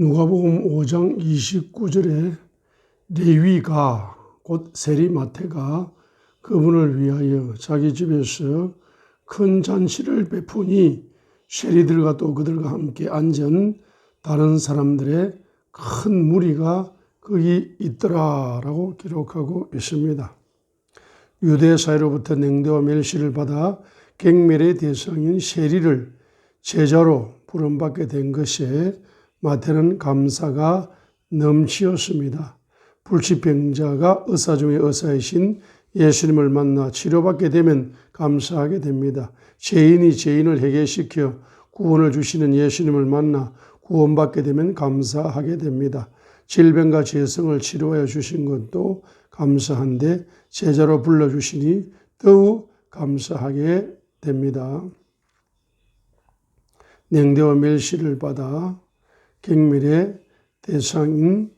누가복음 5장 29절에 레위가 곧 세리마태가 그분을 위하여 자기 집에서 큰 잔치를 베푸니 세리들과 또 그들과 함께 앉은 다른 사람들의 큰 무리가 거기 있더라라고 기록하고 있습니다. 유대 사회로부터 냉대와 멸시를 받아 갱멸의 대상인 세리를 제자로 부름받게 된 것에 마태는 감사가 넘치었습니다. 불치병자가 의사 중에 의사이신 예수님을 만나 치료받게 되면 감사하게 됩니다. 죄인이 죄인을 해결시켜 구원을 주시는 예수님을 만나 구원받게 되면 감사하게 됩니다. 질병과 재성을 치료하여 주신 것도 감사한데 제자로 불러주시니 더욱 감사하게 됩니다. 냉대와 멸시를 받아 갱멸의 대상인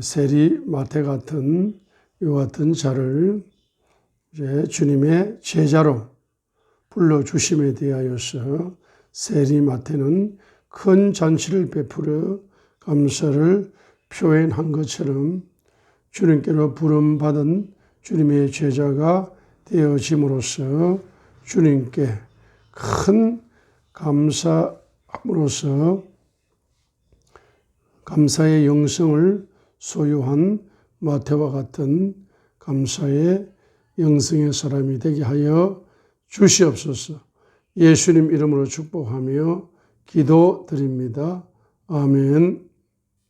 세리 마태 같은 이 같은 자를 이제 주님의 제자로 불러 주심에 대하여서 세리 마태는 큰 잔치를 베풀어 감사를 표현한 것처럼 주님께로 부름 받은 주님의 제자가 되어짐으로써 주님께 큰 감사함으로써 감사의 영성을 소유한 마태와 같은 감사의 영성의 사람이 되게 하여 주시옵소서. 예수님 이름으로 축복하며 기도드립니다. 아멘.